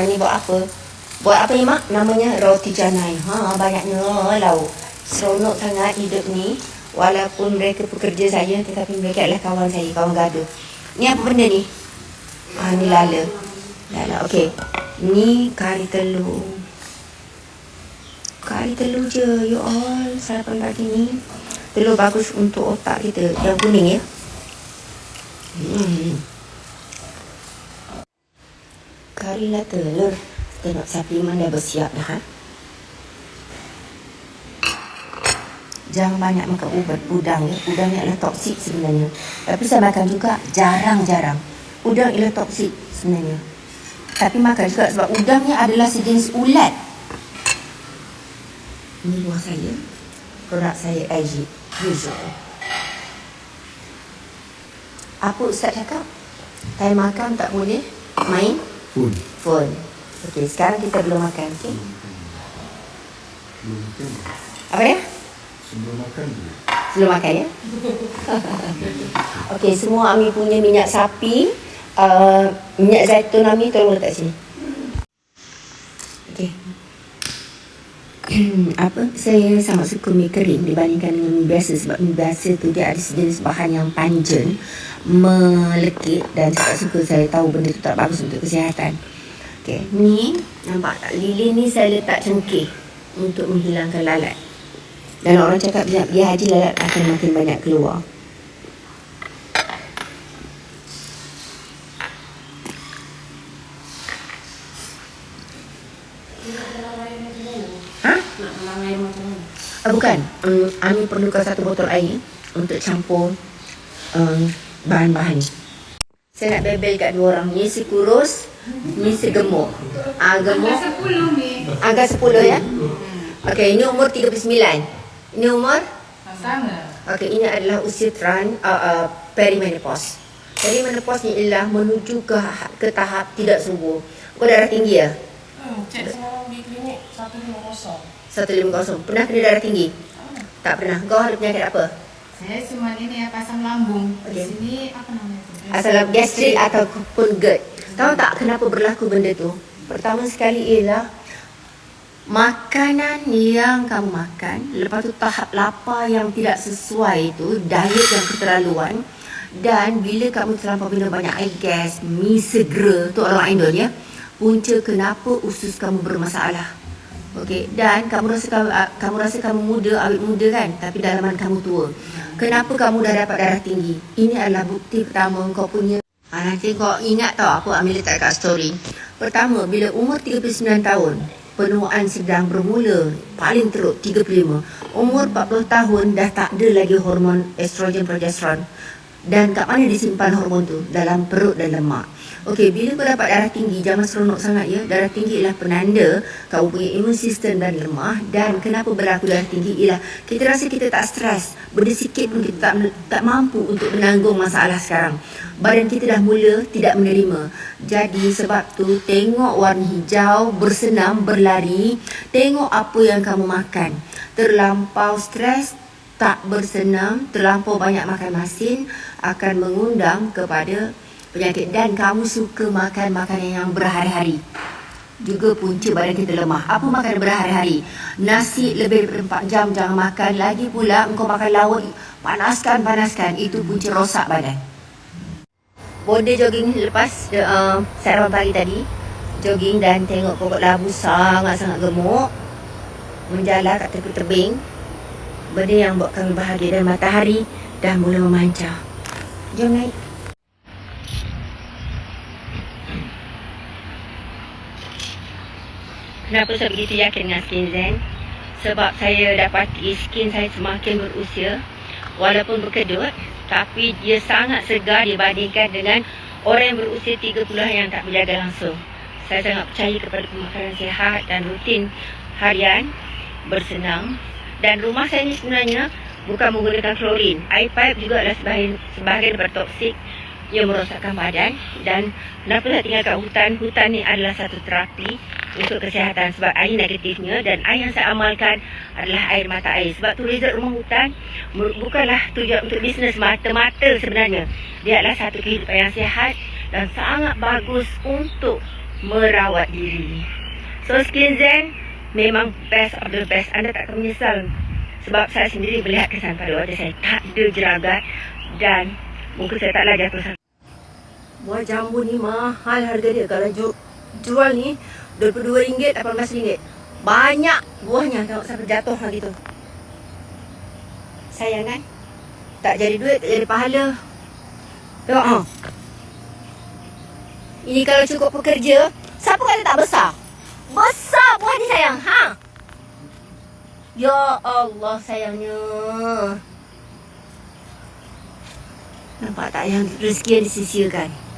Ha, ni buat apa? Buat apa ni mak? Namanya roti canai. Ha, banyaknya lauk. Seronok sangat hidup ni. Walaupun mereka pekerja saya tetapi mereka adalah kawan saya, kawan gaduh. Ni apa benda ni? Ha, ni lala. Lala, okey. Ni kari telur. Kari telur je, you all. Sarapan pagi ni. Telur bagus untuk otak kita. Yang kuning ya. Hmm. Kari lah telur. Tengok suplemen dah bersiap dah. Ha? Jangan banyak makan ubat udang ya. Udang ni adalah toksik sebenarnya. Tapi saya makan juga jarang-jarang. Udang ialah toksik sebenarnya. Tapi makan juga sebab udangnya adalah sejenis ulat. Ini buah saya. Produk saya. Usual. Apa Ustaz cakap? Time makan tak boleh main Pun. phone. Okey, sekarang kita belum makan, okey? Belum makan. Apa dia? Sebelum makan dulu. Belum makan ya? Okey, semua Ami punya minyak sapi, uh, minyak zaitun Ami tolong letak sini. Okey. Apa? Saya sangat suka mie kering dibandingkan dengan mie biasa sebab mie biasa tu dia ada sejenis bahan yang panjen melekit dan saya suka saya tahu benda tu tak bagus untuk kesihatan. Okey, ni nampak tak? Lilin ni saya letak cengkeh untuk menghilangkan lalat. Dan orang cakap dia, dia haji lalat akan makin banyak keluar. Ha? Uh, bukan. Um, Ami perlukan satu botol air untuk campur um, bahan-bahan ni. Saya nak bebel kat dua orang. Ni si kurus, ni si gemuk. Ah, gemuk. Sepuluh ni. Angka 10 ya. Okey, ini umur 39. Ini umur? Sama. Okey, ini adalah usia tran uh, uh, perimenopause. Perimenopause ni ialah menuju ke ke tahap tidak subur. Kau darah tinggi ya? Hmm, cek semalam di klinik 150. 150. Pernah kena darah tinggi? Tak pernah. Kau ada penyakit apa? Saya cuma ini ya pasang lambung. Di Okey. sini apa namanya tu? Asal gastrik ataupun GERD. Tahu tak kenapa berlaku benda tu? Pertama sekali ialah makanan yang kamu makan, lepas tu tahap lapar yang tidak sesuai itu, diet yang keterlaluan dan bila kamu terlampau minum banyak air gas, mi segera, tu orang Indon ya, punca kenapa usus kamu bermasalah. Okey, dan kamu rasa kamu, ah, kamu rasa kamu muda, awet muda kan, tapi dalaman kamu tua. Kenapa kamu dah dapat darah tinggi? Ini adalah bukti pertama kau punya Ah, nanti kau ingat tau aku ambil letak kat story. Pertama, bila umur 39 tahun, penuaan sedang bermula, paling teruk 35. Umur 40 tahun dah tak ada lagi hormon estrogen progesteron. Dan kat mana disimpan hormon tu? Dalam perut dan lemak. Okey, bila kau dapat darah tinggi, jangan seronok sangat ya. Darah tinggi ialah penanda kau punya imun sistem dan lemah. Dan kenapa berlaku darah tinggi ialah kita rasa kita tak stres. Benda sikit pun kita tak, tak mampu untuk menanggung masalah sekarang. Badan kita dah mula tidak menerima. Jadi sebab tu tengok warna hijau, bersenam, berlari. Tengok apa yang kamu makan. Terlampau stres, tak bersenam, terlampau banyak makan masin akan mengundang kepada penyakit dan kamu suka makan makanan yang berhari-hari juga punca badan kita lemah. Apa makan berhari-hari? Nasi lebih daripada 4 jam jangan makan. Lagi pula engkau makan lauk panaskan panaskan itu punca rosak badan. Border jogging lepas uh, sarapan pagi tadi jogging dan tengok pokok labu sangat-sangat gemuk menjalar kat tepi tebing benda yang buat kami bahagia dan matahari dah mula memancar. Jom naik. Kenapa saya begitu yakin dengan Skin Zen? Sebab saya dapati skin saya semakin berusia walaupun berkedut tapi dia sangat segar dibandingkan dengan orang yang berusia 30 yang tak berjaga langsung. Saya sangat percaya kepada pemakanan sihat dan rutin harian bersenam dan rumah saya ni sebenarnya bukan menggunakan klorin. Air pipe juga adalah sebahagian, sebahagian daripada toksik yang merosakkan badan. Dan kenapa saya tinggal kat hutan? Hutan ni adalah satu terapi untuk kesihatan sebab air negatifnya dan air yang saya amalkan adalah air mata air. Sebab tu resort rumah hutan bukanlah tujuan untuk bisnes mata-mata sebenarnya. Dia adalah satu kehidupan yang sihat dan sangat bagus untuk merawat diri. So Skin Zen memang best of the best. Anda tak akan menyesal. Sebab saya sendiri melihat kesan pada wajah saya tak ada jeragat dan muka saya taklah jatuh sakit. Buah jambu ni mahal harga dia. Kalau ju- jual ni RM22, RM18. Banyak buahnya. Tengok sampai jatuh lagi tu. Sayang kan? Tak jadi duit, tak jadi pahala. Tengok ha. Ini kalau cukup pekerja, siapa kata tak besar? Besar buah ni sayang, ha? Ya Allah sayangnya. Nampak tak yang rezeki yang disisiakan?